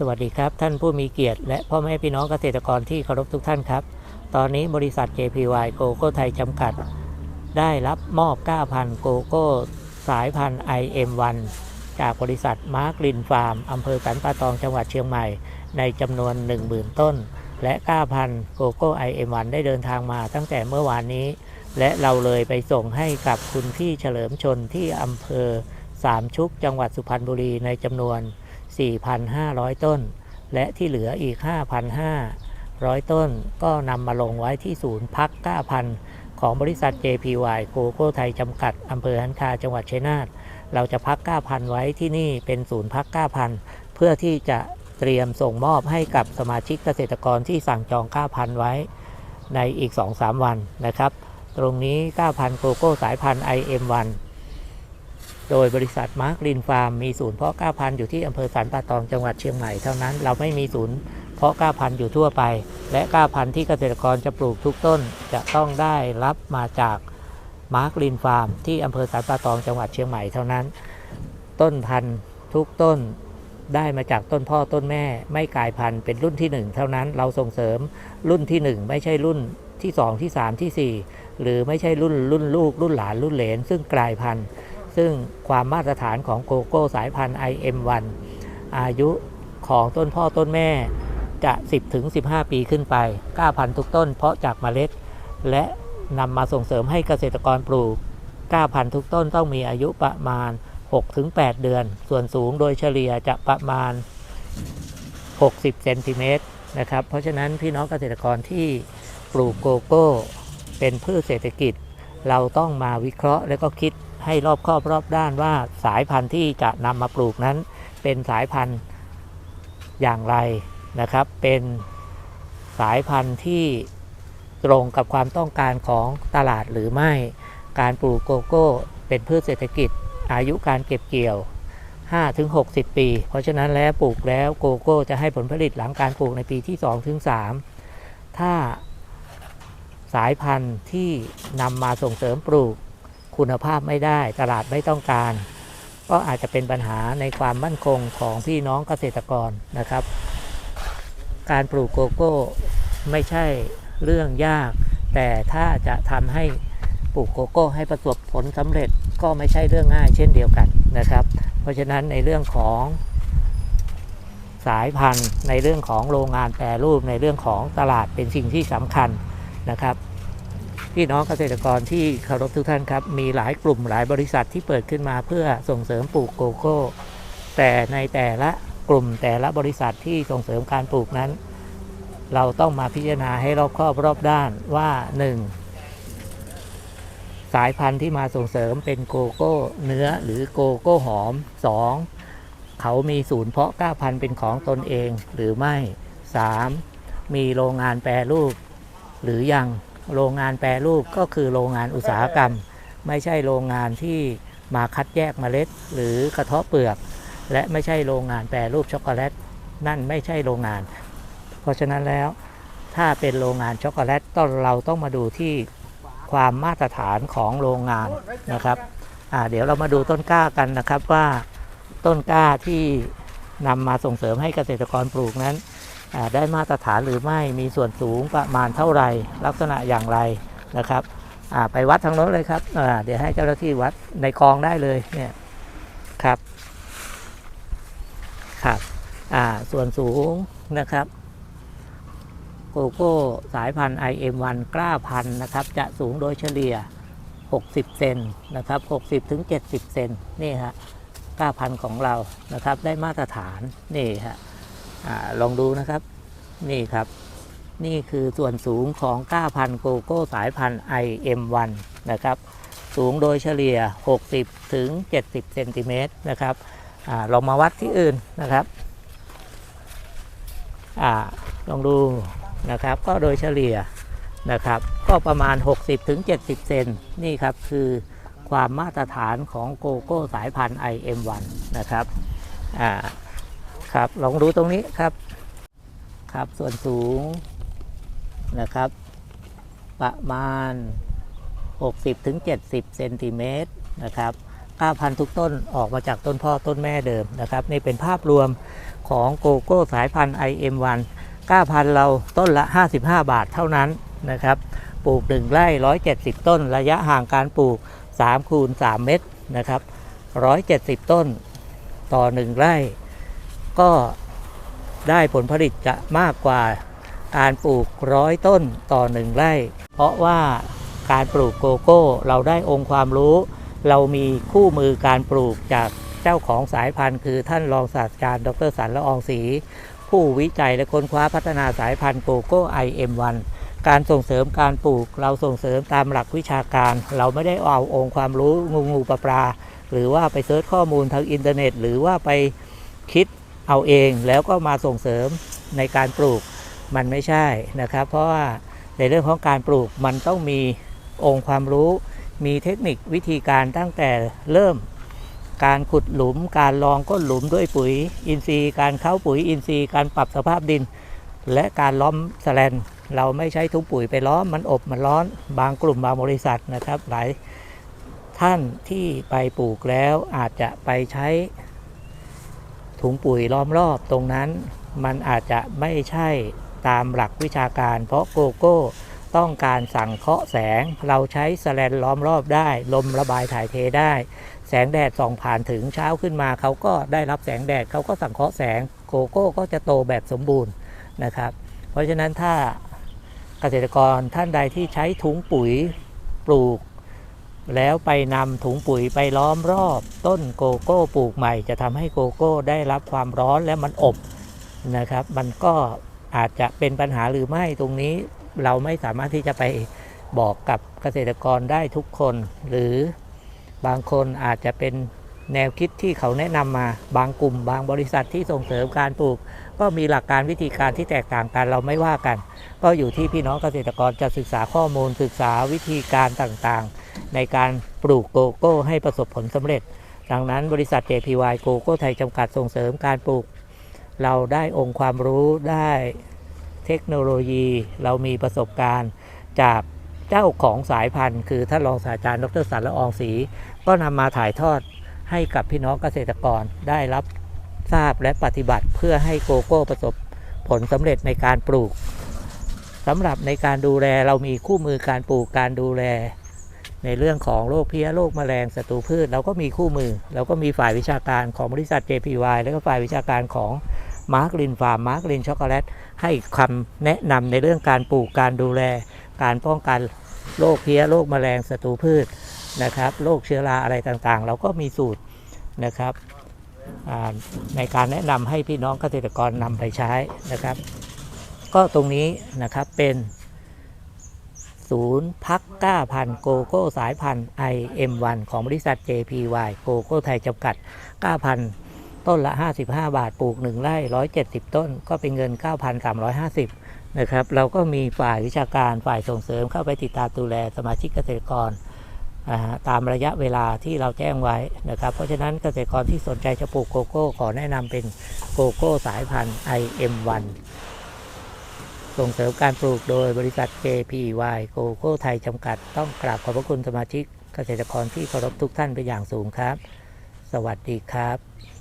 สวัสดีครับท่านผู้มีเกียรติ และพ่อแม่พี่น้องเกษตรกรที่เคารพทุกท่านครับ ตอนนี้บริษัท JPY โกโก้ไทยจำกัด ได้รับมอบ 9,000 โกโก้ สายพันธุ์ IM1 จากบริษัทมาร์กลินฟาร์มอำเภอสันป่าตองจังหวัดเชียงใหม่ ในจำนวน 10,000 ต้น และ 9,000 โกโก้ IM1 ได้เดินทางมาตั้งแต่เมื่อวานนี้ และเราเลยไปส่งให้กับคุณพี่เฉลิมชนที่อำเภอสามชุกจังหวัดสุพรรณบุรีในจำนวน 4,500 ต้น และที่เหลืออีก 5,500 ต้น ก็นำมาลงไว้ที่ศูนย์พัก9,000ของบริษัท JPY โกโก้ไทยจำกัดอำเภอหันคาจังหวัดชัยนาทเราจะพัก9,000ไว้ที่นี่เป็นศูนย์พัก9,000เพื่อที่จะเตรียมส่งมอบให้กับสมาชิกเกษตรกรที่สั่งจอง9,000ไว้ในอีก 2-3 วันนะครับ ตรงนี้9,000โกโก้สายพันธุ์ IM1 โดยบริษัทมาร์กลินฟาร์มมีศูนย์เพาะ9,000อยู่ที่อำเภอสันป่าตองจังหวัดเชียงใหม่เท่านั้นเราไม่มีศูนย์เพาะ9,000อยู่ทั่วไป และ9,000ที่เกษตรกรจะปลูกทุกต้นจะต้องได้รับมาจากมาร์กลินฟาร์มที่อำเภอสันป่าตองจังหวัดเชียงใหม่เท่านั้น ต้นพันธุ์ทุกต้นได้มาจากต้นพ่อต้นแม่ไม่กลายพันธุ์เป็นรุ่นที่ 1 เท่านั้นเราส่งเสริมรุ่นที่ 1 ไม่ใช่รุ่นที่ 2 ที่ 3 ที่ 4 หรือไม่ใช่รุ่นรุ่นลูกรุ่นหลานรุ่นเหลนซึ่งกลายพันธุ์ ซึ่งความมาตรฐานของโกโก้สายพันธุ์ IM1 อายุของต้นพ่อต้นแม่จะ 10ถึง15 ปีขึ้นไป9,000ทุกต้นเพาะจากเมล็ด และนำมาส่งเสริมให้เกษตรกรปลูก9,000ทุกต้นต้องมีอายุประมาณ 6-8 เดือน ส่วนสูงโดยเฉลี่ยจะประมาณ 60 เซนติเมตรนะครับ เพราะฉะนั้นพี่น้องเกษตรกรที่ปลูกโกโก้ เป็นพืชเศรษฐกิจ เราต้องมาวิเคราะห์และก็คิด ให้รอบครอบรอบด้านว่าสายพันธุ์ที่จะนำมาปลูกนั้น เป็นสายพันธุ์อย่างไรนะครับ เป็นสายพันธุ์ที่ตรงกับความต้องการของตลาดหรือไม่ การปลูกโกโก้ เป็นพืชเศรษฐกิจ อายุการเก็บเกี่ยว 5-60 ปี เพราะฉะนั้นแล้วปลูกแล้วโกโก้จะให้ผลผลิตหลังการปลูกในปีที่ 2-3 ถ้าสายพันธุ์ที่นำมาส่งเสริมปลูก คุณภาพไม่ได้ตลาดไม่ต้องการ ก็อาจจะเป็นปัญหาในความมั่นคงของพี่น้องเกษตรกรนะครับ การปลูกโกโก้ไม่ใช่เรื่องยาก แต่ถ้าจะทำให้ปลูกโกโก้ให้ประสบผลสำเร็จก็ไม่ใช่เรื่องง่ายเช่นเดียวกันนะครับ เพราะฉะนั้นในเรื่องของสายพันธุ์ ในเรื่องของโรงงานแปรรูปในเรื่องของตลาดเป็นสิ่งที่สำคัญนะครับ พี่น้องเกษตรกรที่เคารพทุกท่านครับ มีหลายกลุ่มหลายบริษัทที่เปิดขึ้นมาเพื่อส่งเสริมปลูกโกโก้ แต่ในแต่ละกลุ่มแต่ละบริษัทที่ส่งเสริมการปลูกนั้น เราต้องมาพิจารณาให้รอบครอบรอบด้านว่า 1. สายพันธุ์ที่มาส่งเสริมเป็นโกโก้เนื้อหรือโกโก้หอม 2. เขามีศูนย์เพาะกล้าพันธุ์เป็นของตนเองหรือไม่ 3. มีโรงงานแปรรูปหรือยัง โรงงานแปรรูปก็คือโรงงานอุตสาหกรรม ไม่ใช่โรงงานที่มาคัดแยกเมล็ด หรือกระเทาะเปลือก และไม่ใช่โรงงานแปรรูปช็อกโกแลต นั่นไม่ใช่โรงงาน เพราะฉะนั้นแล้วถ้าเป็นโรงงานช็อกโกแลตต้องเราต้องมาดูที่ความมาตรฐานของโรงงานนะครับเดี๋ยวเรามาดูต้นกล้ากันนะครับว่าต้นกล้าที่ นำมาส่งเสริมให้เกษตรกรปลูกนั้น ได้มาตรฐานหรือไม่มีส่วนสูงประมาณเท่าไหร่ลักษณะอย่างไรนะครับไปวัดทางโน้นเลยครับเดี๋ยวให้เจ้าหน้าที่วัดในคลองได้เลยเนี่ยครับครับส่วนสูงนะครับโกโก้สายพันธุ์ IM1 กล้าพันธุ์นะครับ จะสูงโดยเฉลี่ย 60 เซนนะครับ 60ถึง70 เซนนี่ฮะ กล้าพันธุ์ของเรานะครับ ได้มาตรฐานนี่ฮะลองดูนะครับนี่ครับ นี่คือส่วนสูงของก้าพันธุ์โกโก้สายพันธุ์ IM1 นะครับ สูงโดยเฉลี่ย 60 ถึง 70 เซนติเมตรนะครับอลองมาวัดที่อื่นนะครับอลองดูนะครับ ก็โดยเฉลี่ยนะครับ ก็ประมาณ 60 ถึง 70 เซนนี่ครับคือ ความมาตรฐานของโกโก้สายพันธุ์ IM1 นะครับอ่าครับลองดูตรงนี้ครับครับส่วนสูงนะครับ ประมาณ 60-70เซนติเมตรนะครับ9,000ทุกต้นออกมาจากต้นพ่อต้นแม่เดิมนะครับนี่เป็นภาพรวมของโกโก้สายพันธุ์ IM1 9,000เราต้นละ 55 บาทเท่านั้นนะครับ ปลูก 1 ไร่ 170 ต้น ระยะห่างการปลูก 3คูณ3เมตรนะครับ 170 ต้นต่อ 1 ไร่ ก็ได้ผลผลิตจะมากกว่าการปลูกร้อยต้นต่อ 1 ไร่ เพราะว่าการปลูกโกโก้เราได้องค์ความรู้ เรามีคู่มือการปลูกจากเจ้าของสายพันธุ์ คือท่านรองศาสตราจารย์ ดรสันละอองศรีผู้วิจัยและค้นคว้าพัฒนาสายพันธุ์โกโก้ IM1 การส่งเสริมการปลูก เราส่งเสริมตามหลักวิชาการ เราไม่ได้เอาองค์ความรู้งูงูปลาปลาหรือว่าไปเซิร์ชข้อมูลทางอินเทอร์เน็ต หรือว่าไปคิดเอาเองแล้วก็มาส่งเสริมในการปลูกมันไม่ใช่นะครับ เพราะว่าในเรื่องของการปลูกมันต้องมีองค์ความรู้ มีเทคนิควิธีการตั้งแต่เริ่ม การขุดหลุม การลองก้นหลุมด้วยปุ๋ยอินทรีย์ การเข้าปุ๋ยอินทรีย์ การปรับสภาพดิน และการล้อมแสแลน เราไม่ใช้ทุกปุ๋ยไปล้อมมันอบมันร้อนบางกลุ่มบางบริษัทนะครับหลายท่านที่ไปปลูกแล้วอาจจะไปใช้ถุงปุ๋ยล้อมรอบตรงนั้นมันอาจจะไม่ใช่ตามหลักวิชาการ เพราะโกโก้ ต้องการสั่งเคาะแสง เราใช้แสแลนล้อมรอบได้ ลมระบายถ่ายเทได้ แสงแดดส่องผ่านถึงเช้าขึ้นมา เขาก็ได้รับแสงแดดเขาก็สังเคราะห์แสงโกโก้ก็จะโตแบบสมบูรณ์นะครับ เพราะฉะนั้นถ้า เกษตรกรท่านใดที่ใช้ถุงปุ๋ยปลูก แล้วไปนำถุงปุ๋ยไปล้อมรอบ ต้นโกโก้ปลูกใหม่ จะทำให้โกโก้ได้รับความร้อนและมันอบนะครับ มันก็อาจจะเป็นปัญหาหรือไม่ตรงนี้เราไม่สามารถที่จะไปบอกกับเกษตรกรได้ทุกคน หรือบางคนอาจจะเป็น แนวคิดที่เขาแนะนำมาบางกลุ่ม บางบริษัทที่ส่งเสริมการปลูก ก็มีหลักการวิธีการที่แตกต่างกันเราไม่ว่ากัน ก็อยู่ที่พี่น้องเกษตรกรจะศึกษาข้อมูลศึกษาวิธีการต่างๆ ในการปลูกโกโก้ให้ประสบผลสำเร็จ ดังนั้นบริษัท JPY โกโก้ไทยจำกัดส่งเสริมการปลูก เราได้องค์ความรู้ได้เทคโนโลยี เรามีประสบการณ์จากเจ้าของสายพันธุ์ คือท่านรองศาสตราจารย์ดรสันละอองศรีก็นำมาถ่ายทอด ให้กับพี่น้องเกษตรกรได้รับทราบและปฏิบัติเพื่อให้โกโก้ประสบผลสำเร็จในการปลูกสำหรับในการดูแลเรามีคู่มือการปลูกการดูแล ในเรื่องของโรคเพี้ยโรคแมลงศัตรูพืช เราก็มีคู่มือ เราก็มีฝ่ายวิชาการของบริษัท JPY แล้วก็ฝ่ายวิชาการของมาร์กลินฟาร์มมาร์กลินช็อกโกแลตให้คำแนะนำในเรื่องการปลูกการดูแล การป้องกันโรคเพี้ยโรคแมลงศัตรูพืช นะครับโรคเชื้อราอะไรต่างๆ เราก็มีสูตรนะครับในการแนะนำให้พี่น้องเกษตรกรนำไปใช้นะครับ ก็ตรงนี้นะครับเป็นศูนย์พักก้าพันธ์โกโก้สายพันธุ์ IM1 ของบริษัท JPY โกโก้ไทยจำกัดก้าพันธ์ต้นละ 55 บาทปลูก 1 ไร่ 170 ต้น ก็เป็นเงิน 9,350นะครับเราก็มีฝ่ายวิชาการฝ่ายส่งเสริมเข้าไปติดตามดูแลสมาชิกเกษตรกร ตามระยะเวลาที่เราแจ้งไว้นะครับ เพราะฉะนั้นเกษตรกรที่สนใจจะปลูกโกโก้ขอแนะนำเป็นโกโก้สายพันธุ์ IM1 ส่งเสริมการปลูกโดยบริษัท KPY โกโก้ไทยจำกัด ต้องกราบขอบพระคุณสมาชิกเกษตรกรที่เคารพทุกท่านเป็นอย่างสูงครับ สวัสดีครับ